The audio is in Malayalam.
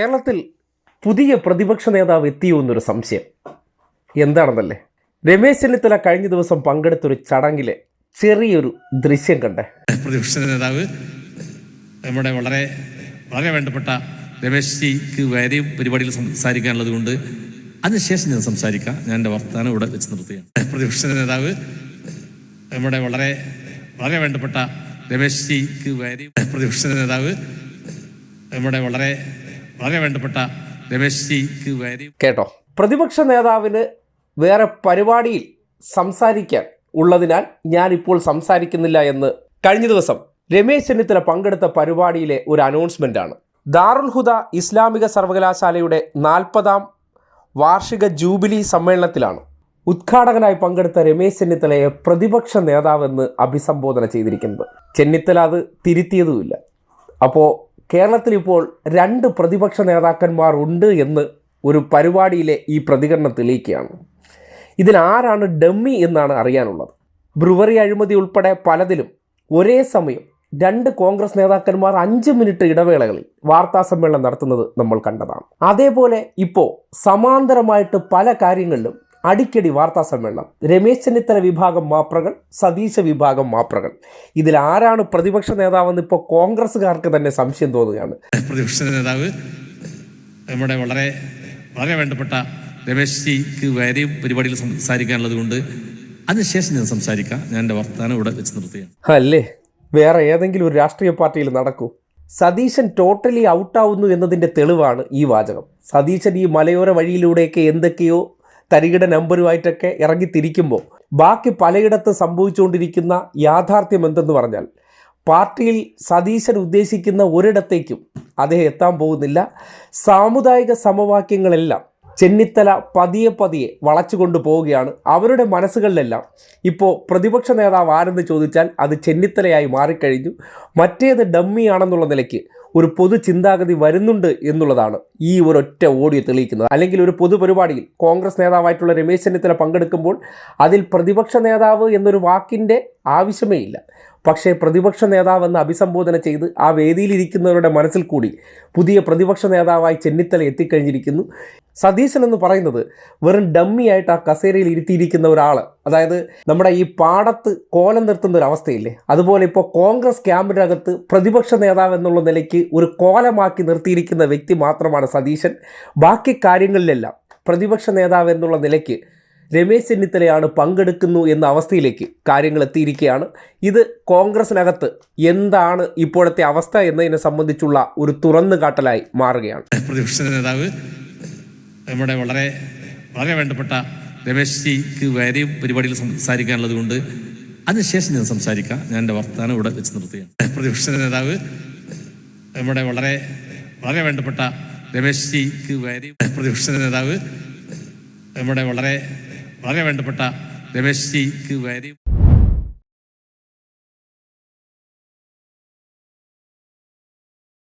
കേരളത്തിൽ പുതിയ പ്രതിപക്ഷ നേതാവ് എത്തിയോ എന്നൊരു സംശയം. എന്താണെന്നല്ലേ? രമേശ് ചെന്നിത്തല കഴിഞ്ഞ ദിവസം പങ്കെടുത്തൊരു ചടങ്ങിലെ ചെറിയൊരു ദൃശ്യം കണ്ടേ. പ്രതിപക്ഷ നേതാവ് നമ്മുടെ വളരെ വളരെ വേണ്ടപ്പെട്ട രമേശ് ജിക്ക് വേറെയും പരിപാടിയിൽ സംസാരിക്കാനുള്ളത് കൊണ്ട് അതിനുശേഷം ഞാൻ സംസാരിക്കാം. ഞാൻ എന്റെ വർത്തമാനം ഇവിടെ വെച്ച് നിർത്തുകയാണ്. പ്രതിപക്ഷ നേതാവ് നമ്മുടെ വളരെ വളരെ വേണ്ടപ്പെട്ട രമേശ് ജിക്ക് വേറെയും പ്രതിപക്ഷ നേതാവ് നമ്മുടെ വളരെ വളരെ വേണ്ടപ്പെട്ട കേട്ടോ. പ്രതിപക്ഷ നേതാവിന് വേറെ പരിപാടിയിൽ സംസാരിക്കാൻ ഉള്ളതിനാൽ ഞാൻ ഇപ്പോൾ സംസാരിക്കുന്നില്ല എന്ന് കഴിഞ്ഞ ദിവസം രമേശ് ചെന്നിത്തല പങ്കെടുത്ത പരിപാടിയിലെ ഒരു അനൗൺസ്മെന്റ് ആണ്. ദാറുൽ ഹുദ ഇസ്ലാമിക സർവകലാശാലയുടെ നാൽപ്പതാം വാർഷിക ജൂബിലി സമ്മേളനത്തിലാണ് ഉദ്ഘാടകനായി പങ്കെടുത്ത രമേശ് ചെന്നിത്തലയെ പ്രതിപക്ഷ നേതാവെന്ന് അഭിസംബോധന ചെയ്തിരിക്കുന്നത്. ചെന്നിത്തല അത് തിരുത്തിയതുമില്ല. അപ്പോൾ കേരളത്തിൽ ഇപ്പോൾ രണ്ട് പ്രതിപക്ഷ നേതാക്കന്മാർ ഉണ്ട് എന്ന് ഒരു പരിപാടിയിലെ ഈ പ്രതികരണം തെളിയിക്കുകയാണ്. ഇതിൽ ആരാണ് ഡമ്മി എന്നാണ് അറിയാനുള്ളത്. ബ്രുവറി അഴിമതി ഉൾപ്പെടെ പലതിലും ഒരേ സമയം രണ്ട് കോൺഗ്രസ് നേതാക്കന്മാർ അഞ്ച് മിനിറ്റ് ഇടവേളകളിൽ വാർത്താ സമ്മേളനം നടത്തുന്നത് നമ്മൾ കണ്ടതാണ്. അതേപോലെ ഇപ്പോൾ സമാന്തരമായിട്ട് പല കാര്യങ്ങളിലും അടിക്കടി വാർത്താ സമ്മേളനം. രമേശ് ചെന്നിത്തല വിഭാഗം മാപ്രകൾ സതീശ വിഭാഗം മാപ്രകൾ. ഇതിൽ ആരാണ് പ്രതിപക്ഷ നേതാവെന്ന് ഇപ്പോൾ കോൺഗ്രസ്സുകാർക്ക് തന്നെ സംശയം തോന്നുകയാണ്. പ്രതിപക്ഷ നേതാവ് നമ്മുടെ വളരെ വളരെ വേണ്ടപ്പെട്ട രമേശ് ജിക്ക് വേറെയും പരിപാടിയിൽ സംസാരിക്കാനുള്ളത് കൊണ്ട് അതിനുശേഷം ഞാൻ സംസാരിക്കാം. ഞാൻ എന്റെ വർത്തമാനം ഇവിടെ വെച്ച് നിർത്തുകയാണ്. അല്ലേ? വേറെ ഏതെങ്കിലും ഒരു രാഷ്ട്രീയ പാർട്ടിയിൽ നടക്കൂ. സതീശൻ ടോട്ടലി ഔട്ടാവുന്നു എന്നതിന്റെ തെളിവാണ് ഈ വാചകം. സതീശൻ ഈ മലയോര വഴിയിലൂടെയൊക്കെ എന്തൊക്കെയോ തരികിട നമ്പറുമായിട്ടൊക്കെ ഇറങ്ങിത്തിരിക്കുമ്പോൾ ബാക്കി പലയിടത്ത് സംഭവിച്ചുകൊണ്ടിരിക്കുന്ന യാഥാർത്ഥ്യം എന്തെന്ന് പറഞ്ഞാൽ പാർട്ടിയിൽ സതീശൻ ഉദ്ദേശിക്കുന്ന ഒരിടത്തേക്കും അദ്ദേഹം എത്താൻ പോകുന്നില്ല. സാമുദായിക സമവാക്യങ്ങളെല്ലാം ചെന്നിത്തല പതിയെ പതിയെ വളച്ചുകൊണ്ട് പോവുകയാണ്. അവരുടെ മനസ്സുകളിലെല്ലാം ഇപ്പോൾ പ്രതിപക്ഷ നേതാവ് ആരെന്ന് ചോദിച്ചാൽ അത് ചെന്നിത്തലയായി മാറിക്കഴിഞ്ഞു. മറ്റേത് ഡമ്മിയാണെന്നുള്ള നിലയ്ക്ക് ഒരു പൊതു ചിന്താഗതി വരുന്നുണ്ട് എന്നുള്ളതാണ് ഈ ഒരൊറ്റ ഓഡിയോ തെളിയിക്കുന്നത്. അല്ലെങ്കിൽ ഒരു പൊതുപരിപാടിയിൽ കോൺഗ്രസ് നേതാവായിട്ടുള്ള രമേശ് ചെന്നിത്തല പങ്കെടുക്കുമ്പോൾ അതിൽ പ്രതിപക്ഷ നേതാവ് എന്നൊരു വാക്കിന്റെ ആവശ്യമേ ഇല്ല. പക്ഷേ പ്രതിപക്ഷ നേതാവെന്ന് അഭിസംബോധന ചെയ്ത് ആ വേദിയിലിരിക്കുന്നവരുടെ മനസ്സിൽ കൂടി പുതിയ പ്രതിപക്ഷ നേതാവായി ചെന്നിത്തല എത്തിക്കഴിഞ്ഞിരിക്കുന്നു. സതീശൻ എന്ന് പറയുന്നത് വെറും ഡമ്മിയായിട്ട് ആ കസേരയിൽ ഇരുത്തിയിരിക്കുന്ന ഒരാൾ അതായത് നമ്മുടെ ഈ പാടത്ത് കോലം നിർത്തുന്ന ഒരു അവസ്ഥയില്ലേ? അതുപോലെ ഇപ്പോൾ കോൺഗ്രസ് ക്യാമ്പിനകത്ത് പ്രതിപക്ഷ നേതാവ് എന്നുള്ള നിലയ്ക്ക് ഒരു കോലമാക്കി നിർത്തിയിരിക്കുന്ന വ്യക്തി മാത്രമാണ് സതീശൻ. ബാക്കി കാര്യങ്ങളിലെല്ലാം പ്രതിപക്ഷ നേതാവ് എന്നുള്ള നിലയ്ക്ക് രമേശ് ചെന്നിത്തലയാണ് പങ്കെടുക്കുന്നു എന്ന അവസ്ഥയിലേക്ക് കാര്യങ്ങൾ എത്തിയിരിക്കുകയാണ്. ഇത് കോൺഗ്രസിനകത്ത് എന്താണ് ഇപ്പോഴത്തെ അവസ്ഥ എന്നതിനെ സംബന്ധിച്ചുള്ള ഒരു തുറന്നുകാട്ടലായി മാറുകയാണ്. പ്രതിപക്ഷ നേതാവ് നമ്മുടെ വളരെ വളരെ വേണ്ടപ്പെട്ട രമേശ് ജിക്ക് വേറെയും പരിപാടിയിൽ സംസാരിക്കാനുള്ളത് കൊണ്ട് അതിനുശേഷം ഞാൻ സംസാരിക്കാം. ഞാൻ എന്റെ വർത്തമാനം ഇവിടെ വെച്ച് നിർത്തുകയാണ്. പ്രതിപക്ഷ നേതാവ് നമ്മുടെ വളരെ വളരെ വേണ്ടപ്പെട്ട രമേശ് ജിക്ക് വേറെയും പ്രതിപക്ഷ നേതാവ് നമ്മുടെ വളരെ വളരെ വേണ്ടപ്പെട്ട രമേശ് ജിക്ക് വേറെയും